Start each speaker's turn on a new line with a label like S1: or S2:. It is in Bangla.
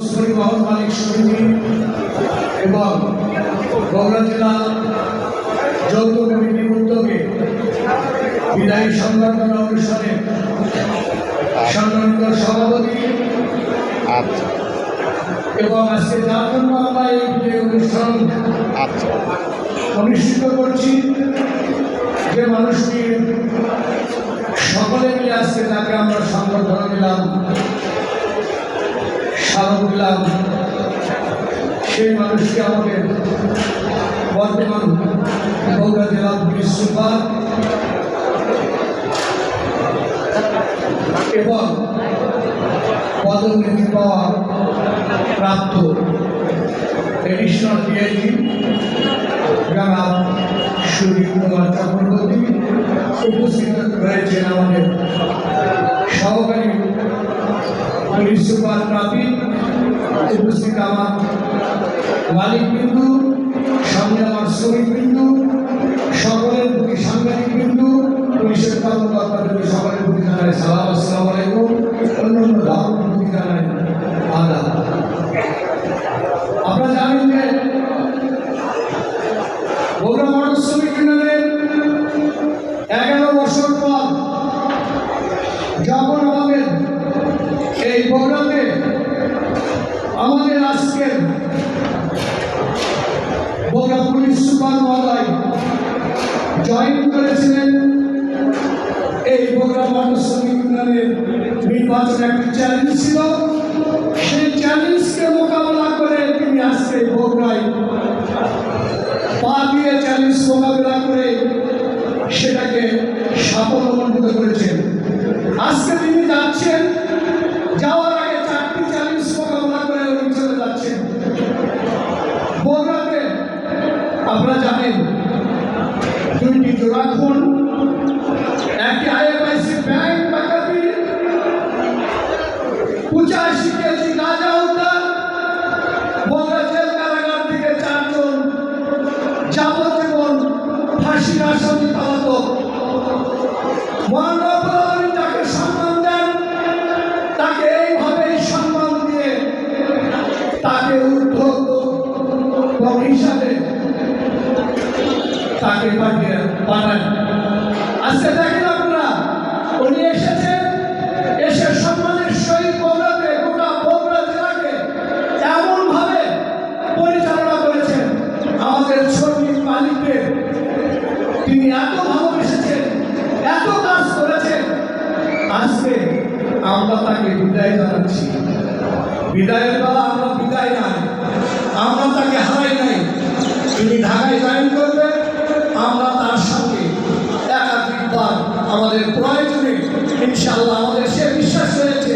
S1: পরিবহন মালিক সমিতি এবং বগুড়া জেলা যৌথ কমিটির উদ্যোগে বিদায়ী সংবর্ধনা অনুষ্ঠানে সম্মানিত সভাপতি
S2: আচ্ছা।
S1: এবং আজকে যার জন্য আমরা এই অনুষ্ঠান
S2: আচ্ছা।
S1: অনুষ্ঠিত করছি যে মানুষটি সকলে মিলে আজকে তাকে আমরা সংবর্ধনা দিলাম। স্বাগত দিলাম সেই মানুষকে আমাদের বর্তমান বগুড়া জেলা পুলিশ সুপার এবং পদোন্নতি পাওয়া প্রাপ্ত এডিশনাল ডিআইজি জনাব সুদীপ কুমার চক্রবর্তী উপস্থিত রয়েছেন আমাদের সহকারী পুলিশ সুপার প্রাপী উপস্থিত আমার মালিক বিন্দু সামনে আমার শ্রমিক বিন্দু সকলের প্রতি সাংবাদিক বিন্দু পুলিশের কর্মকর্তাদের সকলের প্রতি জানাই সালাম আসসালাম আলাইকুম অন্য আমাদের আজকের বগুড়া পুলিশ সুপার মহোদয় জয়েন করেছিলেন। এই মডেল শ্রমিক ইউনিয়নের নির্বাচন একটি চ্যালেঞ্জ ছিল। সেই চ্যালেঞ্জকে মোকাবেলা করে তিনি আজকে বগুড়ায় পা দিয়ে চ্যালেঞ্জ মোকাবেলা করে সেটাকে সাফল্যমণ্ডিত করেছেন। দুইটি জোড়া খুন একটি আইএফআইসি ব্যাংক ডাকাতি পঁচাশি কেজি গাঁজা উদ্ধার বগুড়া জেল কারাগার থেকে চারজন যাবজ্জীবন ফাঁসির আসামি পালাতক। মহানগর তাকে সম্মান দেন, তাকে এইভাবেই সম্মান দিয়ে তাকে উদ্ধত হিসাবে তাকে পাঠিয়ে পাঠান আজকে দেখেন আপনারা উনি এসেছেন এসে সম্মানের সহিত বগুড়াতে গোটা বগুড়া জেলাকে এমনভাবে পরিচালনা করেছেন আমাদের শ্রমিক মালিকদের তিনি এত ভালোবেসেছেন এত কাজ করেছেন আজকে আমরা তাকে বিদায় জানাচ্ছি বিদায়ের বেলা আমরা বিদায় নাই, আমরা তাকে হারাই নাই। তিনি ঢাকায় জয়েন আমাদের প্রয়োজনে ইনশাল্লাহ আমাদের সে বিশ্বাস রয়েছে।